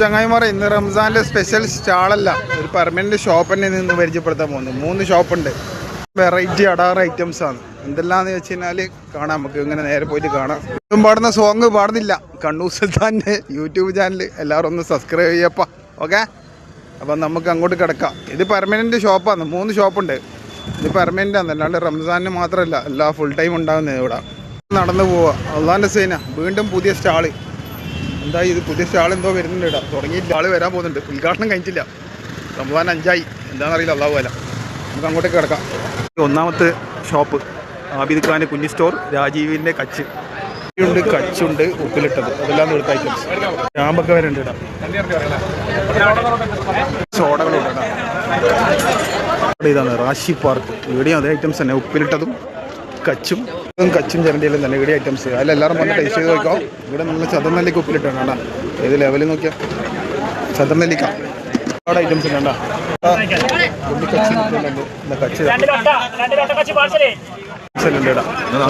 ചങ്ങായിമാരെ ഇന്ന് റംസാനിലെ സ്പെഷ്യൽ സ്റ്റാളല്ല. ഒരു പെർമനന്റ് ഷോപ്പ് തന്നെ നിന്ന് പരിചയപ്പെടുത്താൻ പോകുന്നത് മൂന്ന് ഷോപ്പുണ്ട് വെറൈറ്റി അടാറ് ഐറ്റംസ് ആണ്. എന്തെല്ലാന്ന് വെച്ച് കഴിഞ്ഞാൽ കാണാം. നമുക്ക് ഇങ്ങനെ നേരെ പോയിട്ട് കാണാം. പാടുന്ന സോങ് പാടുന്നില്ല. കണ്ണൂർ സുൽത്താന്റെ യൂട്യൂബ് ചാനൽ എല്ലാവരും ഒന്ന് സബ്സ്ക്രൈബ് ചെയ്യപ്പ. ഓക്കെ അപ്പം നമുക്ക് അങ്ങോട്ട് കിടക്കാം. ഇത് പെർമനന്റ് ഷോപ്പാണ് മൂന്ന് ഷോപ്പുണ്ട് ഇത് പെർമനന്റ് ആണ്. അല്ലാണ്ട് റംസാനിന് മാത്രമല്ല എല്ലാ ഫുൾ ടൈം ഉണ്ടാകുന്നത് ഇവിടെ. നടന്നു പോവാ അള്ളാന്റെ സൈന. വീണ്ടും പുതിയ സ്റ്റാൾ. എന്താ ഇത് പുതിയ സ്റ്റാൾ എന്തോ വരുന്നുണ്ട് ഇടാ തുടങ്ങിയില്ല ആൾ വരാൻ പോകുന്നുണ്ട്. ഉദ്ഘാടനം കഴിഞ്ഞിട്ടില്ല. സംഭവം അഞ്ചായി. എന്താണെന്നറിയില്ല അള്ളാഹു അല്ല നമുക്ക് അങ്ങോട്ടേക്ക് കിടക്കാം. ഒന്നാമത്തെ ഷോപ്പ്. ആബിദ് ഖാന്റെ കുഞ്ഞി സ്റ്റോർ. രാജീവിന്റെ കച്ച്. ഉണ്ട് കച്ചുണ്ട് ഉപ്പിലിട്ടത്. അതെല്ലാം എടുത്ത ഐറ്റംസ് ചാമ്പൊക്കെ വരെ സോഡകളുണ്ട് ഇതാണ് റാഷി പാർക്ക്. ഇവിടെയും അതേ ഐറ്റംസ് തന്നെ. ഉപ്പിലിട്ടതും കച്ചും ഇതും കച്ചും ചിരണ്ടിയിലും തന്നെ ഇടി ഐറ്റംസ് അതിലെല്ലാവരും വന്ന് ടേസ്റ്റ് ചെയ്ത് നോക്കാം ഇവിടെ നല്ല ചതുർനെല്ലിക്ക ഉപ്പിലിട്ടാണ് കേട്ടോ ഏത് ലെവലിൽ നോക്കിയാൽ ചതുർനെല്ലിക്ക ഒരുപാട് ഐറ്റംസ് ഉണ്ട്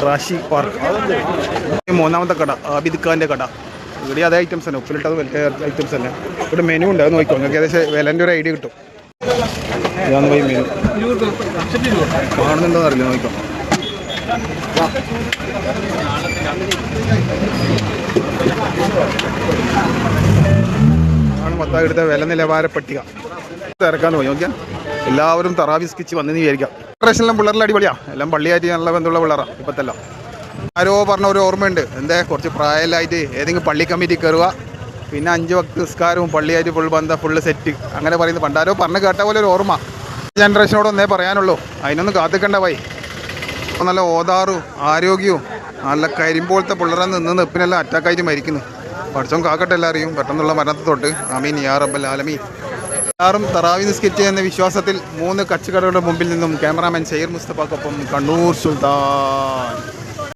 റാഷി പാർക്ക്. മൂന്നാമത്തെ കട ആബിദ് ഖാന്റെ കട. ഇവിടെ അതേ ഐറ്റംസ് തന്നെ. ഉപ്പിലിട്ടത് വലിയ ഐറ്റംസ് തന്നെ. ഇവിടെ മെനു ഉണ്ട് അത് നോക്കിക്കോ. നിങ്ങൾക്ക് ഏകദേശം വിലന്റെ ഒരു ഐഡിയ കിട്ടും. ഇതാണ് പോയി മെനു കാണുന്നുണ്ടോ അറിയില്ല നോക്കിക്കോ. ആണ് മൊത്തം എടുത്ത വില നിലവാര പട്ടിക. തിരക്കാന്ന് പോയി നോക്കിയാ? എല്ലാവരും തറാവിസ്കിച്ച് വന്നെന്ന് വിചാരിക്കാം. ഡെക്കറേഷനെല്ലാം പിള്ളേരിൽ അടിപൊളിയാ. എല്ലാം പള്ളിയായിട്ട് നല്ല ബന്ധമുള്ള പിള്ളേരാ ഇപ്പത്തെല്ലാം. ആരോ പറഞ്ഞ ഒരു ഓർമ്മയുണ്ട്. എന്തേ കുറച്ച് പ്രായമായിട്ട് ഏതെങ്കിലും പള്ളി കമ്മിറ്റി കയറുക പിന്നെ അഞ്ച് വക്ത് നിസ്കാരവും പള്ളിയായിട്ട് ഫുൾ ബന്ധം ഫുള്ള് സെറ്റ് അങ്ങനെ പറയുന്നത് പണ്ടാരോ പറഞ്ഞ് കേട്ട പോലെ ഒരു ഓർമ്മ. ജനറേഷനോട് ഒന്നേ പറയാനുള്ളൂ. അതിനൊന്നും കാത്തിക്കണ്ട പോയി ഇപ്പൊ നല്ല ഓതാറും ആരോഗ്യവും നല്ല കരിമ്പോളത്തെ പിള്ളേരെ നിന്ന് നിപ്പിനെല്ലാം അറ്റാക്കായിട്ട് മരിക്കുന്നു. പഠിച്ചോൻ കാക്കട്ടെ എല്ലാവരെയും പെട്ടെന്നുള്ള മരണത്തെ തൊട്ട്. അമീൻ യാ റബ്ബൽ ആലമീൻ. എല്ലാവരും തറാവി നിസ്കരിച്ച് എന്ന വിശ്വാസത്തിൽ മൂന്ന് കച്ചുകടകളുടെ മുമ്പിൽ നിന്നും ക്യാമറാമാൻ ഷെയർ മുസ്തഫക്കൊപ്പം കണ്ണൂർ സുൽത്താൻ.